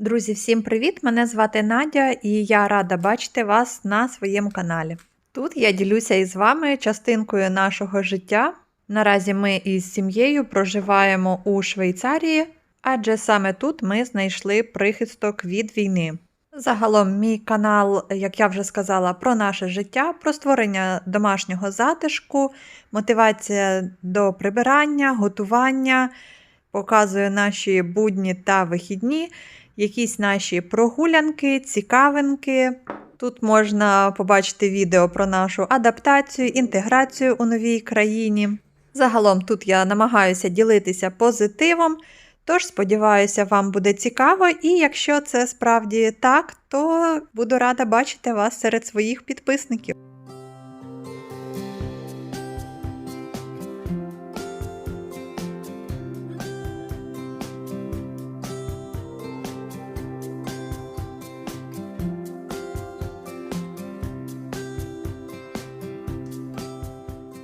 Друзі, всім привіт! Мене звати Надя і я рада бачити вас на своєму каналі. Тут я ділюся із вами частинкою нашого життя. Наразі ми із сім'єю проживаємо у Швейцарії, адже саме тут ми знайшли прихисток від війни. Загалом, мій канал, як я вже сказала, про наше життя, про створення домашнього затишку, мотивація до прибирання, готування, показую наші будні та вихідні, якісь наші прогулянки, цікавинки. Тут можна побачити відео про нашу адаптацію, інтеграцію у новій країні. Загалом тут я намагаюся ділитися позитивом. Тож, сподіваюся, вам буде цікаво, і якщо це справді так, то буду рада бачити вас серед своїх підписників.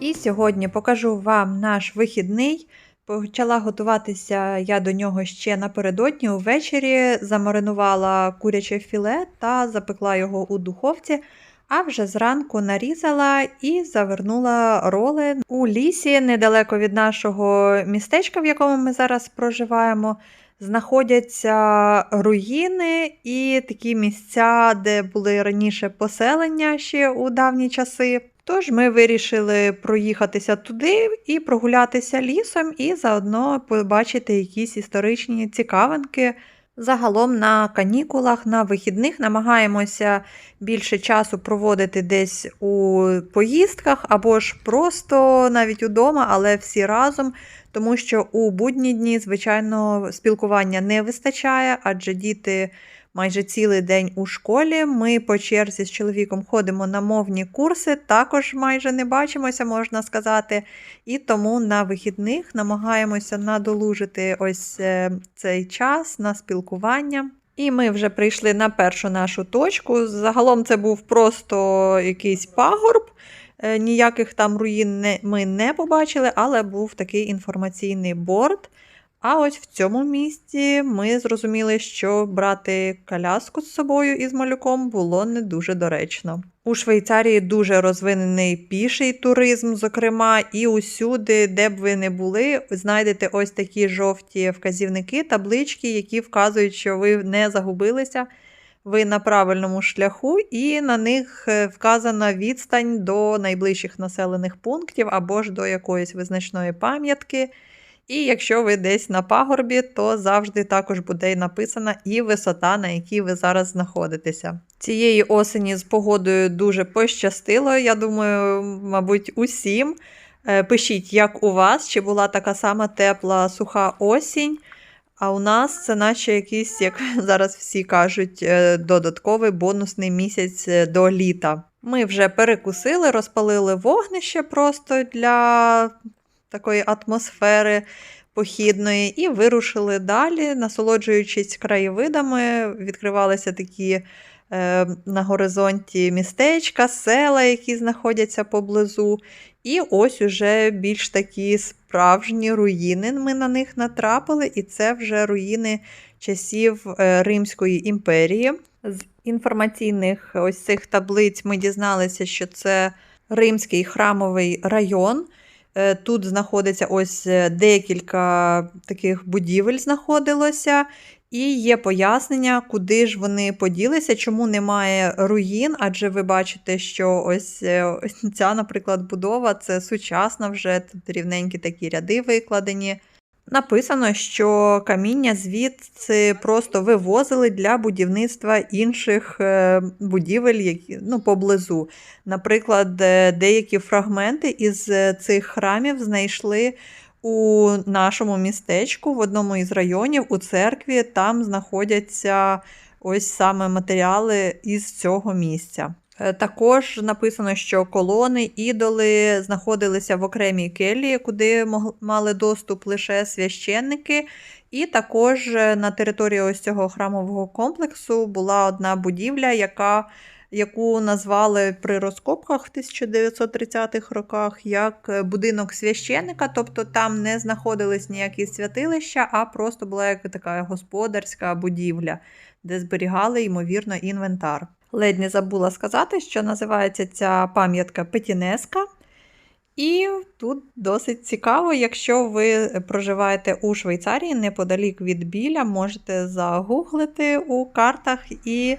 І сьогодні покажу вам наш вихідний. Почала готуватися я до нього ще напередодні увечері, замаринувала куряче філе та запекла його у духовці, а вже зранку нарізала і завернула роли у лісі недалеко від нашого містечка, в якому ми зараз проживаємо. Знаходяться руїни і такі місця, де були раніше поселення ще у давні часи. Тож ми вирішили проїхатися туди і прогулятися лісом, і заодно побачити якісь історичні цікавинки. Загалом на канікулах, на вихідних намагаємося більше часу проводити десь у поїздках або ж просто навіть удома, але всі разом, тому що у будні дні, звичайно, спілкування не вистачає, адже діти майже цілий день у школі. Ми по черзі з чоловіком ходимо на мовні курси, також майже не бачимося, можна сказати. І тому на вихідних намагаємося надолужити ось е, цей час на спілкування. І ми вже прийшли на першу нашу точку. Загалом це був просто якийсь пагорб. Е, ніяких там руїн ми не побачили, але був такий інформаційний борт. А ось в цьому місці ми зрозуміли, що брати коляску з собою із малюком було не дуже доречно. У Швейцарії дуже розвинений піший туризм, зокрема, і усюди, де б ви не були, знайдете ось такі жовті вказівники, таблички, які вказують, що ви не загубилися. Ви на правильному шляху, і на них е, вказана відстань до найближчих населених пунктів або ж до якоїсь визначної пам'ятки. І якщо ви десь на пагорбі, то завжди також буде написана і висота, на якій ви зараз знаходитеся. Цієї осені з погодою дуже пощастило, я думаю, мабуть, усім. Е, пишіть, як у вас, чи була така сама тепла суха осінь. А у нас це наче якийсь, як зараз всі кажуть, е, додатковий бонусний місяць е, до літа. Ми вже перекусили, розпалили вогнище просто для такої атмосфери похідної, і вирушили далі, насолоджуючись краєвидами, відкривалися такі е, на горизонті містечка, села, які знаходяться поблизу. І ось уже більш такі справжні руїни ми на них натрапили, і це вже руїни часів е, Римської імперії. З інформаційних ось цих таблиць ми дізналися, що це Римський храмовий район. Е, тут знаходиться ось е, декілька таких будівель знаходилося, і є пояснення, куди ж вони поділися, чому немає руїн, адже ви бачите, що ось, е, ось ця, наприклад, будова це сучасна вже, тут рівненькі такі ряди викладені. Написано, що каміння звідси просто вивозили для будівництва інших е, будівель які, ну, поблизу. Наприклад, е, деякі фрагменти із е, цих храмів знайшли у нашому містечку в одному із районів у церкві. Там знаходяться ось саме матеріали із цього місця. Е, також написано, що колони, ідоли знаходилися в окремій келії, куди мали доступ лише священники. І також е, на території ось цього храмового комплексу була одна будівля, яка яку назвали при розкопках в 1930-х роках як е, будинок священника, тобто там не знаходились ніякі святилища, а просто була як така господарська будівля, де зберігали, ймовірно, інвентар. Ледь не забула сказати, що називається ця пам'ятка Петінеска. І тут досить цікаво, якщо ви проживаєте у Швейцарії неподалік від біля, можете загуглити у картах і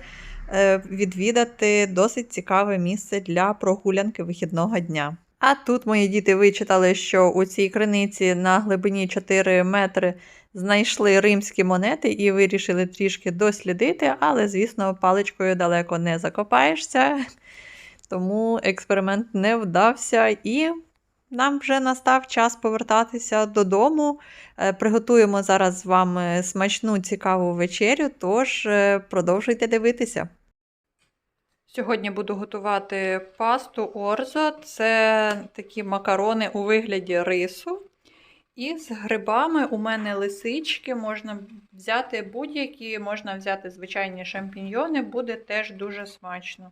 е, відвідати досить цікаве місце для прогулянки вихідного дня. А тут мої діти вичитали, що у цій криниці на глибині 4 метри знайшли римські монети і вирішили трішки дослідити, але, звісно, паличкою далеко не закопаєшся. Тому експеримент не вдався і нам вже настав час повертатися додому. Е, Приготуємо зараз з вами смачну цікаву вечерю, тож е, продовжуйте дивитися. Сьогодні буду готувати пасту орзо. Це такі макарони у вигляді рису. І з грибами у мене лисички, можна взяти будь-які, можна взяти звичайні шампіньйони, буде теж дуже смачно.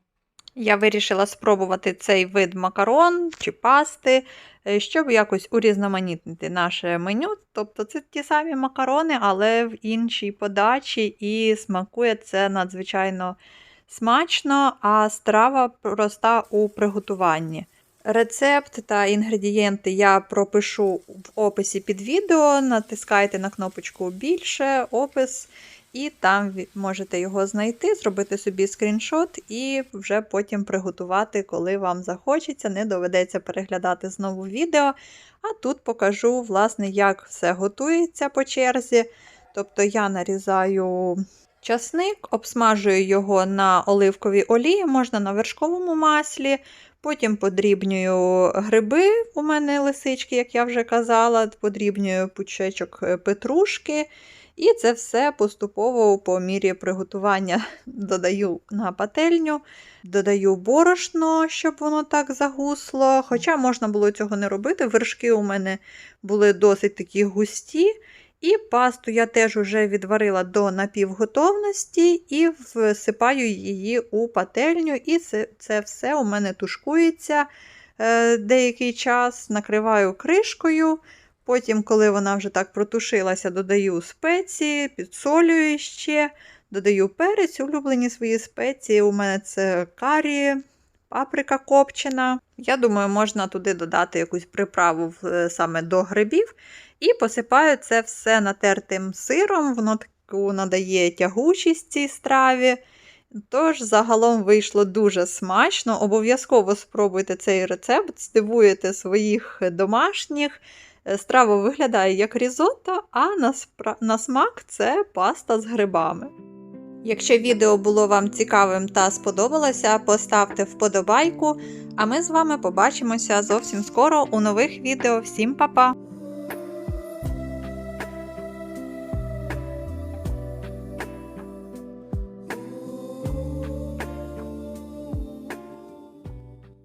Я вирішила спробувати цей вид макарон чи пасти, е, щоб якось урізноманітнити наше меню. Тобто це ті самі макарони, але в іншій подачі, і смакує це надзвичайно смачно, а страва проста у приготуванні. Рецепт та інгредієнти я пропишу в описі під відео. Натискайте на кнопочку більше, опис, і там можете його знайти, зробити собі скріншот і вже потім приготувати, коли вам захочеться. Не доведеться переглядати знову відео. А тут покажу, власне, як все готується по черзі. Тобто я нарізаю часник, обсмажую його на оливковій олії, можна на вершковому маслі. Потім подрібнюю гриби, у мене лисички, як я вже казала, подрібнюю пучечок петрушки. І це все поступово по мірі приготування додаю на пательню, додаю борошно, щоб воно так загусло. Хоча можна було цього не робити. Вершки у мене були досить такі густі. І пасту я теж вже відварила до напівготовності і всипаю її у пательню. І це, це все у мене тушкується е, деякий час, накриваю кришкою. Потім, коли вона вже так протушилася, додаю спеції, підсолюю ще, додаю перець, улюблені свої спеції. У мене це карі, паприка копчена. Я думаю, можна туди додати якусь приправу саме до грибів. І посипаю це все натертим сиром, воно таку надає тягучість цій страві. Тож, загалом вийшло дуже смачно. Обов'язково спробуйте цей рецепт, здивуєте своїх домашніх. Страва виглядає як різотто, а на, спра... на смак це паста з грибами. Якщо відео було вам цікавим та сподобалося, поставте вподобайку, а ми з вами побачимося зовсім скоро у нових відео. Всім па-па!